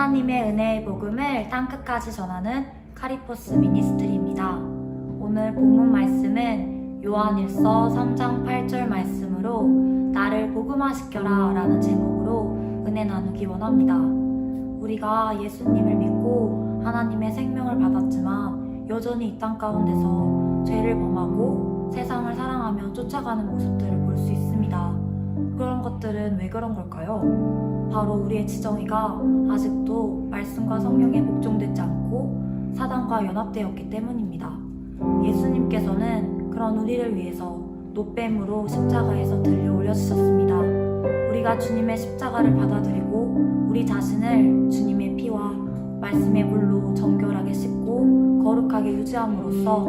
하나님의 은혜의 복음을 땅끝까지 전하는 카리포스 미니스트리입니다. 오늘 본문 말씀은 요한일서 3장 8절 말씀으로 나를 복음화시켜라 라는 제목으로 은혜 나누기 원합니다. 우리가 예수님을 믿고 하나님의 생명을 받았지만 여전히 이 땅 가운데서 죄를 범하고 세상을 사랑하며 쫓아가는 모습들을 볼 수 있습니다. 것들은 왜 그런 걸까요? 바로 우리의 지정이가 아직도 말씀과 성령에 복종되지 않고 사단과 연합되었기 때문입니다. 예수님께서는 그런 우리를 위해서 노뱀으로 십자가에서 들려 올려주셨습니다. 우리가 주님의 십자가를 받아들이고 우리 자신을 주님의 피와 말씀의 물로 정결하게 씻고 거룩하게 유지함으로써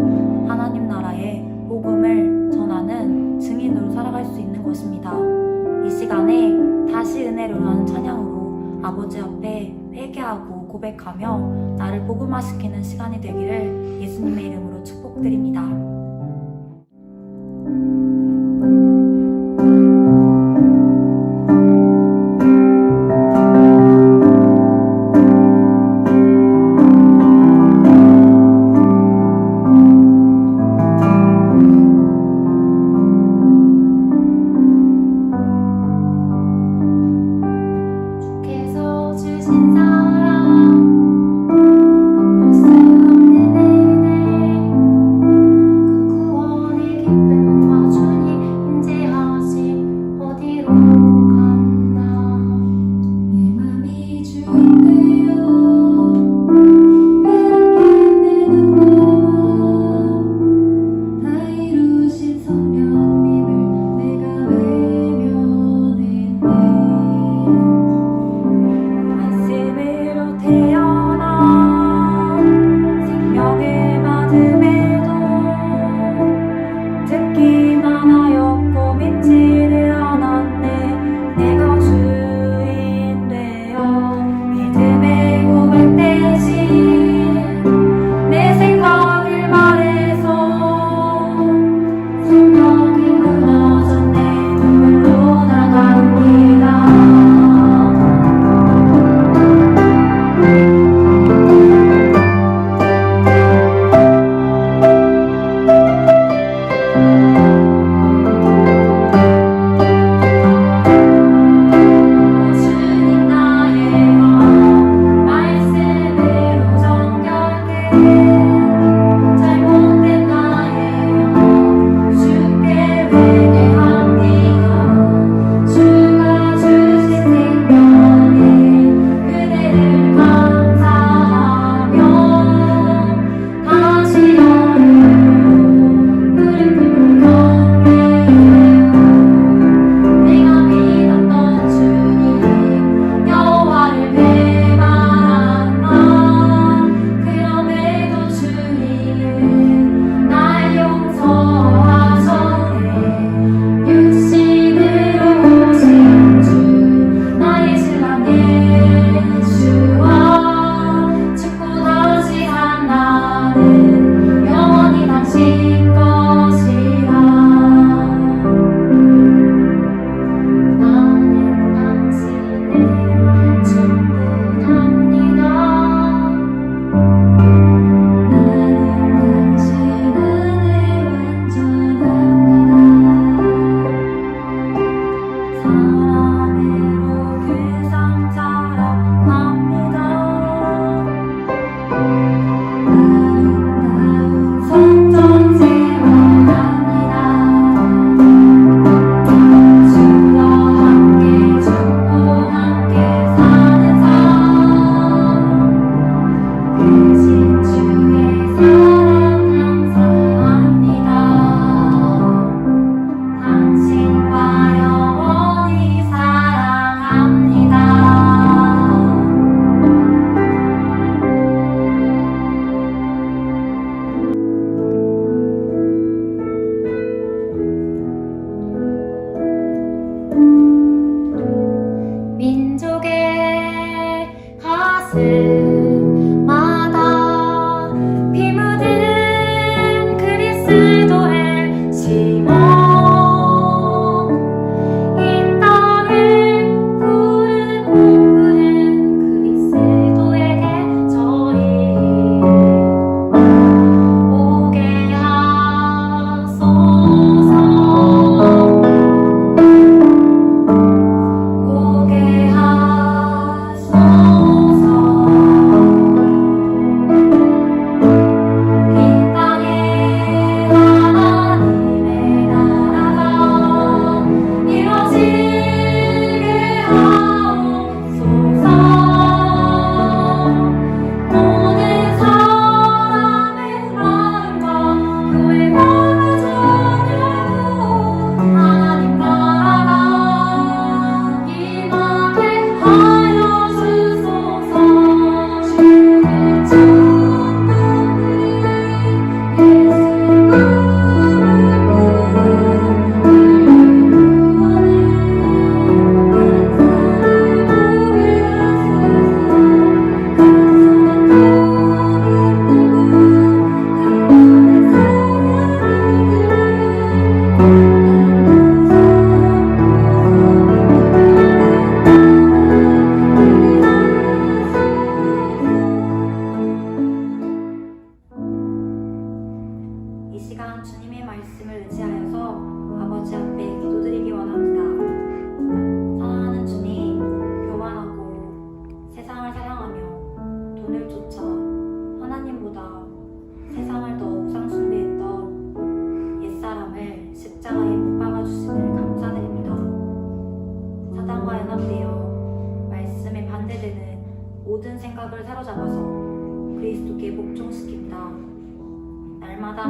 하나님 나라의 복음을 전하는 시간에 다시 은혜로라는 찬양으로 아버지 앞에 회개하고 고백하며 나를 복음화시키는 시간이 되기를 예수님의 이름으로 축복드립니다.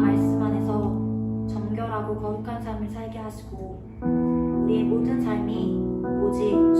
말씀 안에서 정결하고 거룩한 삶을 살게 하시고 우리의 모든 삶이 오직